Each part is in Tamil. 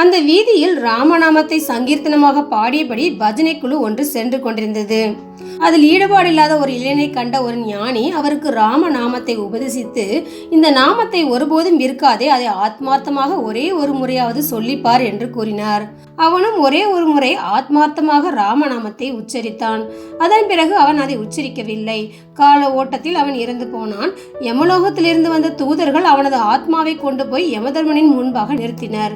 அந்த வீதியில் ராமநாமத்தை சங்கீர்த்தனமாக பாடியபடி பஜனை குழு ஒன்று சென்று கொண்டிருந்தது. அதில் ஈடுபாடில்லாத ஒரு இளைஞனை கண்ட ஒரு ஞானி அவருக்கு ராம நாமத்தை உபதேசித்து இந்த நாமத்தை ஒருபோதும் விற்காதே அதை ஆத்மார்த்தமாக ஒரே ஒரு முறையாவது சொல்லிப்பார் என்று கூறினார். அவனும் ஒரே ஒரு முறை ஆத்மார்த்தமாக ராமநாமத்தை உச்சரித்தான். அதன் பிறகு அவன் அதை உச்சரிக்கவில்லை. கால ஓட்டத்தில் அவன் இறந்து போனான். யமலோகத்திலிருந்து வந்த தூதர்கள் அவனது ஆத்மாவை கொண்டு போய் யமதர்மனின் முன்பாக நிறுத்தினர்.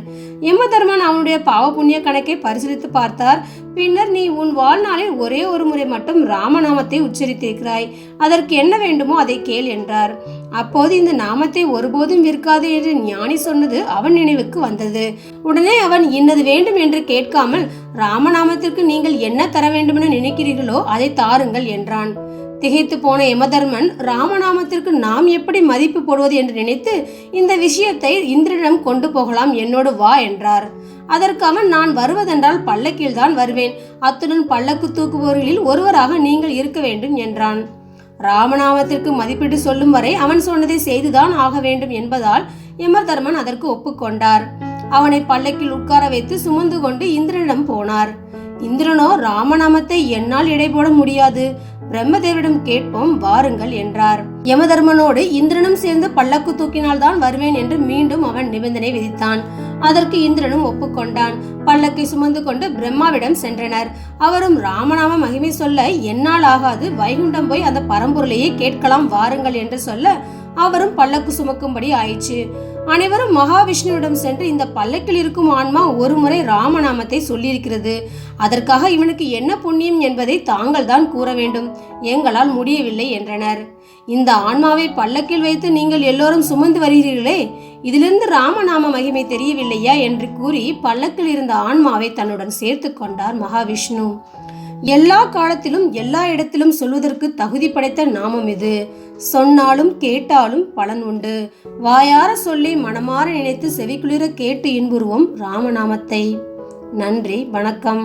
யமதர்மன் அவனுடைய பாவ புண்ணிய கணக்கை பரிசீலித்து பார்த்தார். பின்னர் நீ உன் வாழ்நாளில் ஒரே ஒரு முறை மட்டும் ராமநாமத்தை உச்சரித்திருக்கிறாய். அதற்கு என்ன வேண்டுமோ அதை கேள் என்றார். அப்போது இந்த நாமத்தை ஒருபோதும் விற்காது என்று ஞானி சொன்னது அவன் நினைவுக்கு வந்தது. உடனே அவன் இன்னது வேண்டும் என்று கேட்காமல் ராமநாமத்திற்கு நீங்கள் என்ன தர வேண்டுமென நினைக்கிறீர்களோ அதை தாருங்கள் என்றான். திகைத்து போன யமதர்மன் ராமநாமத்திற்கு நாம் எப்படி மதிப்பு போடுவது என்று நினைத்து இந்த விஷயத்தை இந்திரனிடம் கொண்டு போகலாம் என்னோடு வா என்றார். அதற்கு அவன் நான் வருவதென்றால் பல்லக்கில் தான் வருவேன். அத்துடன் பல்லக்கு தூக்குபவர்களில் ஒருவராக நீங்கள் இருக்க வேண்டும் என்றான். ராமநாமத்திற்கு மதிப்பீடு சொல்லும் வரை அவன் சொன்னதை செய்துதான் ஆக வேண்டும் என்பதால் யமதர்மன் அதற்கு ஒப்புக்கொண்டார். அவனை பல்லக்கில் உட்கார வைத்து சுமந்து கொண்டு இந்திரனிடம் போனார். இந்திரனோ ராமநாமத்தை என்னால் இடை போட முடியாது. பிரம்மதேவரிடம் கேட்போம் வாருங்கள் என்றார். யமதர்மனோடு இந்திரனும் சேர்ந்து பல்லக்கு தூக்கினால் தான் வருவேன் என்று மீண்டும் அவன் நிபந்தனை விதித்தான். அதற்கு இந்திரனும் ஒப்புக்கொண்டான். பல்லக்கை சுமந்து கொண்டு பிரம்மாவிடம் சென்றனர். அவரும் ராமநாம மகிமை சொல்ல என்னால் ஆகாது வைகுண்டம் போய் அந்த பரம்பொருளையே கேட்கலாம் வாருங்கள் என்று சொல்ல அவரும் பல்லக்கு சுமக்கும்படி ஆயிற்று. அனைவரும் மகாவிஷ்ணுவிடம் சென்று இந்த பல்லக்கில் இருக்கும் ஆன்மா ஒருமுறை ராமநாமத்தை சொல்லியிருக்கிறது. அதற்காக இவனுக்கு என்ன புண்ணியம் என்பதை தாங்கள் தான் கூற வேண்டும். எங்களால் முடியவில்லை என்றனர். இந்த ஆன்மாவை பல்லக்கில் வைத்து நீங்கள் எல்லோரும் சுமந்து வருகிறீர்களே இதிலிருந்து ராமநாம மகிமை தெரியவில்லையா என்று கூறி பல்லக்கில் இருந்த ஆன்மாவை தன்னுடன் சேர்த்து கொண்டார் மகாவிஷ்ணு. எல்லா காலத்திலும் எல்லா இடத்திலும் சொல்வதற்கு தகுதி படைத்த நாமம் இது. சொன்னாலும் கேட்டாலும் பலன் உண்டு. வாயார சொல்லி மனமாற நினைத்து செவிக்குளிர கேட்டு இன்புறுவோம் ராமநாமத்தை. நன்றி வணக்கம்.